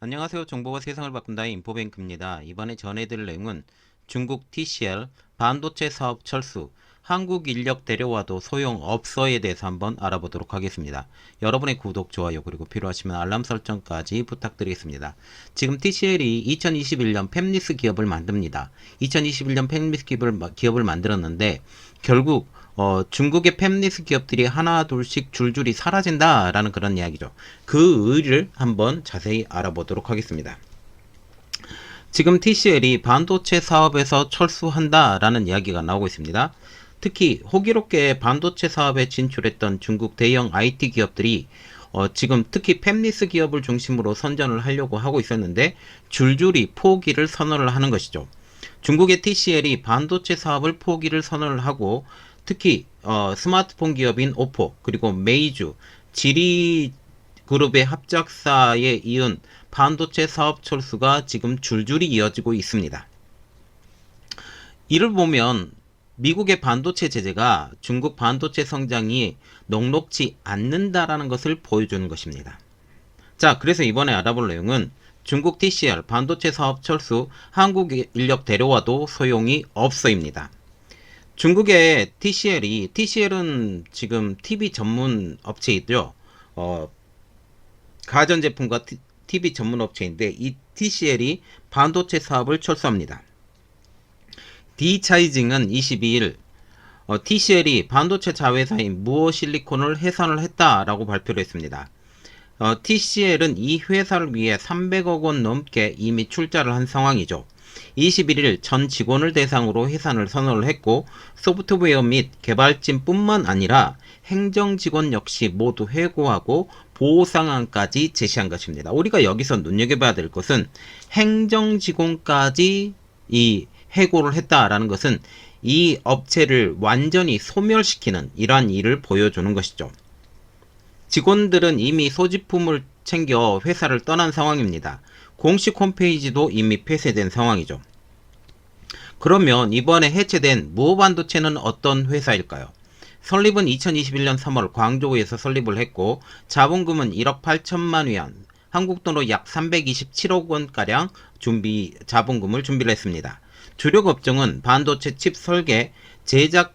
안녕하세요. 정보가 세상을 바꾼다의 인포뱅크입니다. 이번에 전해드릴 내용은 중국 TCL 반도체 사업 철수, 한국 인력 데려와도 소용없어에 대해서 한번 알아보도록 하겠습니다. 여러분의 구독, 좋아요, 그리고 필요하시면 알람 설정까지 부탁드리겠습니다. 지금 TCL이 2021년 팹리스 기업을 만듭니다. 2021년 팹리스 기업을, 기업을 만들었는데 결국 어, 중국의 팹리스 기업들이 하나 둘씩 줄줄이 사라진다라는 그런 이야기죠. 그 의의를 한번 자세히 알아보도록 하겠습니다. 지금 TCL이 반도체 사업에서 철수한다라는 이야기가 나오고 있습니다. 특히 호기롭게 반도체 사업에 진출했던 중국 대형 IT 기업들이 어, 지금 특히 팹리스 기업을 중심으로 선전을 하려고 하고 있었는데 줄줄이 포기를 선언을 하는 것이죠. 중국의 TCL이 반도체 사업을 포기를 선언을 하고 특히 어, 스마트폰 기업인 오포 그리고 메이주 지리 그룹의 합작사에 이은 반도체 사업 철수가 지금 줄줄이 이어지고 있습니다. 이를 보면 미국의 반도체 제재가 중국 반도체 성장이 녹록지 않는다라는 것을 보여주는 것입니다. 자, 그래서 이번에 알아볼 내용은 중국 TCL 반도체 사업 철수 한국 인력 데려와도 소용이 없어입니다. 중국의 TCL이 TCL은 지금 TV 전문 업체이죠. 어, 가전 제품과 TV 전문 업체인데 이 TCL이 반도체 사업을 철수합니다. 디차이징은 22일 어, TCL이 반도체 자회사인 무어 실리콘을 해산을 했다라고 발표를 했습니다. 어, TCL은 이 회사를 위해 300억 원 넘게 이미 출자를 한 상황이죠. 21일 전 직원을 대상으로 해산을 선언을 했고 소프트웨어 및 개발진뿐만 아니라 행정 직원 역시 모두 해고하고 보호 상황까지 제시한 것입니다. 우리가 여기서 눈여겨봐야 될 것은 행정 직원까지 이 해고를 했다라는 것은 이 업체를 완전히 소멸시키는 이러한 일을 보여주는 것이죠. 직원들은 이미 소지품을 챙겨 회사를 떠난 상황입니다. 공식 홈페이지도 이미 폐쇄된 상황이죠. 그러면 이번에 해체된 무호반도체는 어떤 회사일까요? 설립은 2021년 3월 광저우에서 설립을 했고 자본금은 1억 8천만 위안, 한국 돈으로 약 327억 원가량 준비 자본금을 준비를 했습니다. 주력 업종은 반도체 칩 설계, 제작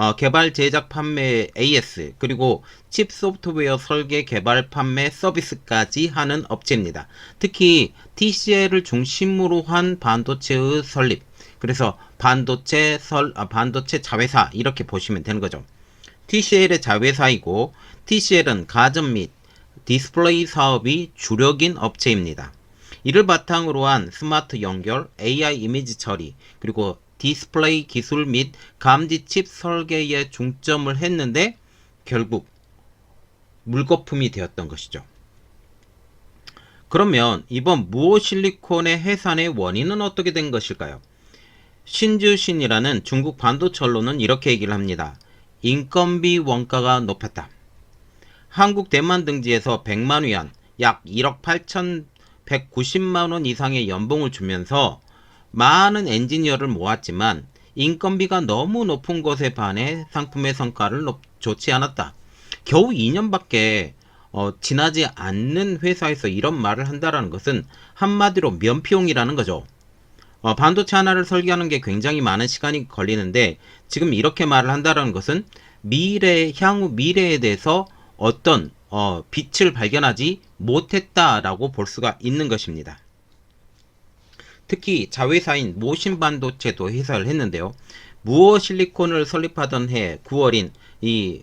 어, 개발 제작 판매 AS 그리고 칩 소프트웨어 설계 개발 판매 서비스까지 하는 업체입니다. 특히 TCL을 중심으로 한 반도체의 설립 그래서 반도체 설 아, 반도체 자회사 이렇게 보시면 되는 거죠. TCL의 자회사이고 TCL은 가전 및 디스플레이 사업이 주력인 업체입니다. 이를 바탕으로 한 스마트 연결, AI 이미지 처리, 그리고 디스플레이 기술 및 감지 칩 설계에 중점을 했는데 결국 물거품이 되었던 것이죠. 그러면 이번 무호 실리콘의 해산의 원인은 어떻게 된 것일까요? 신주신이라는 중국 반도체 언론은 이렇게 얘기를 합니다. 인건비 원가가 높았다. 한국 대만 등지에서 100만 위안, 약 1억 8,190만 원 이상의 연봉을 주면서 많은 엔지니어를 모았지만 인건비가 너무 높은 것에 반해 상품의 성과를 높, 좋지 않았다. 겨우 2년밖에 어, 지나지 않는 회사에서 이런 말을 한다라는 것은 한마디로 면피용이라는 거죠. 어, 반도체 하나를 설계하는 게 굉장히 많은 시간이 걸리는데 지금 이렇게 말을 한다라는 것은 미래 향후 미래에 대해서 어떤 어, 빛을 발견하지 못했다라고 볼 수가 있는 것입니다. 특히 자회사인 모신반도체도 해사를 했는데요. 무어 실리콘을 설립하던 해 9월인 이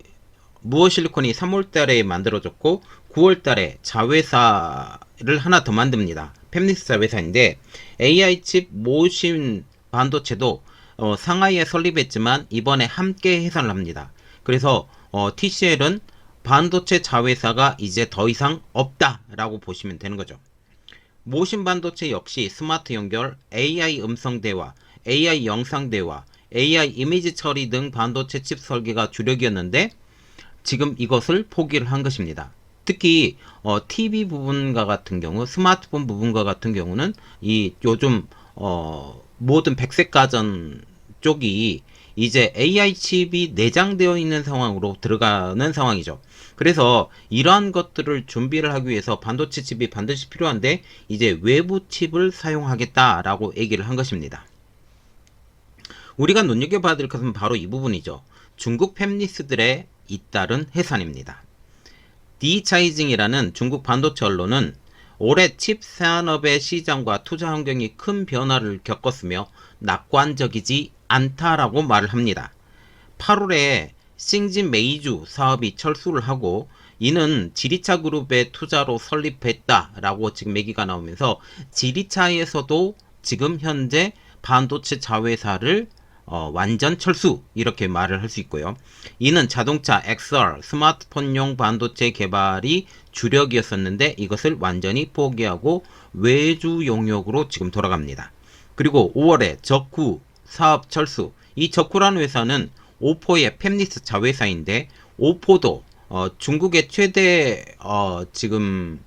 무어 실리콘이 3월 달에 만들어졌고 9월 달에 자회사를 하나 더 만듭니다. 팹리스 자회사인데 AI 칩 모신 반도체도 어, 상하이에 설립했지만 이번에 함께 해산을 합니다. 그래서 어, TCL은 반도체 자회사가 이제 더 이상 없다라고 보시면 되는 거죠. 모신 반도체 역시 스마트 연결, AI 음성 대화, AI 영상 대화, AI 이미지 처리 등 반도체 칩 설계가 주력이었는데 지금 이것을 포기를 한 것입니다. 특히 어, TV 부분과 같은 경우, 스마트폰 부분과 같은 경우는 이 요즘 어, 모든 백색 가전 쪽이 이제 AI 칩이 내장되어 있는 상황으로 들어가는 상황이죠. 그래서 이러한 것들을 준비를 하기 위해서 반도체 칩이 반드시 필요한데 이제 외부 칩을 사용하겠다라고 얘기를 한 것입니다. 우리가 눈여겨봐야 될 것은 바로 이 부분이죠. 중국 팹리스들의 잇따른 해산입니다. 디차이징이라는 중국 반도체 언론은 올해 칩 산업의 시장과 투자 환경이 큰 변화를 겪었으며 낙관적이지 않다라고 말을 합니다. 8월에 싱진 메이주 사업이 철수를 하고 이는 지리차 그룹의 투자로 설립했다라고 지금 얘기가 나오면서 지리차에서도 지금 현재 반도체 자회사를 어, 완전 철수 이렇게 말을 할 수 있고요. 이는 자동차, XR, 스마트폰용 반도체 개발이 주력이었었는데 이것을 완전히 포기하고 외주 용역으로 지금 돌아갑니다. 그리고 5월에 적후 사업 철수. 이 적후라는 회사는 오포의 팹리스 자회사인데 오포도 어, 중국의 최대 어, 지금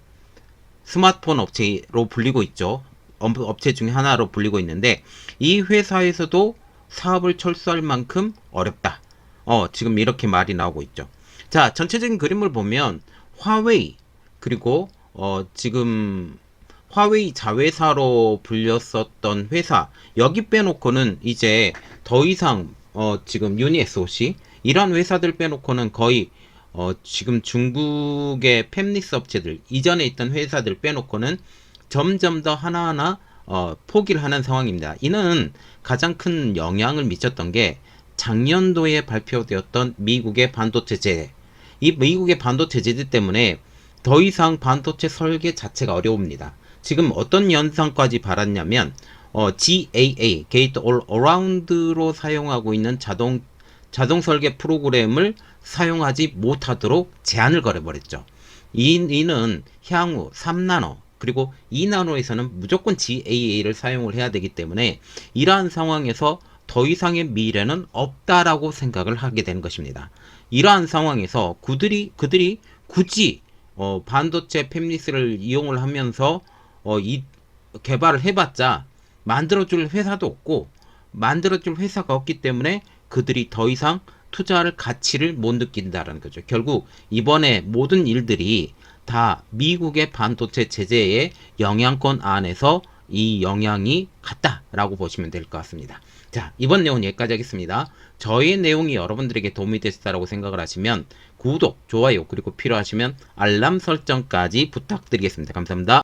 스마트폰 업체로 불리고 있죠. 업- 업체 중에 하나로 불리고 있는데 이 회사에서도 사업을 철수할 만큼 어렵다. 어, 지금 이렇게 말이 나오고 있죠. 자, 전체적인 그림을 보면 화웨이 그리고 어, 지금 화웨이 자회사로 불렸었던 회사 여기 빼놓고는 이제 더 이상 어, 지금 유니 SOC 이런 회사들 빼놓고는 거의 어, 지금 중국의 팹리스 업체들 이전에 있던 회사들 빼놓고는 점점 더 하나하나 어, 포기를 하는 상황입니다. 이는 가장 큰 영향을 미쳤던 게 작년도에 발표되었던 미국의 반도체 제재. 이 미국의 반도체 제재 때문에 더 이상 반도체 설계 자체가 어려웁니다. 지금 어떤 현상까지 발았냐면 어, GAA, Gate All Around로 사용하고 있는 자동 자동 설계 프로그램을 사용하지 못하도록 제한을 걸어버렸죠. 이, 이는 향후 3나노 그리고 2나노에서는 무조건 GAA를 사용을 해야 되기 때문에 이러한 상황에서 더 이상의 미래는 없다라고 생각을 하게 되는 것입니다. 이러한 상황에서 그들이 그들이 굳이 어, 반도체 팹리스를 이용을 하면서 어, 이 개발을 해봤자 만들어줄 회사도 없고 만들어줄 회사가 없기 때문에 그들이 더 이상 투자할 가치를 못 느낀다라는 거죠. 결국 이번에 모든 일들이 다 미국의 반도체 제재의 영향권 안에서 이 영향이 같다라고 보시면 될 것 같습니다. 자, 이번 내용은 여기까지 하겠습니다. 저의 내용이 여러분들에게 도움이 됐다라고 생각을 하시면 구독, 좋아요, 그리고 필요하시면 알람 설정까지 부탁드리겠습니다. 감사합니다.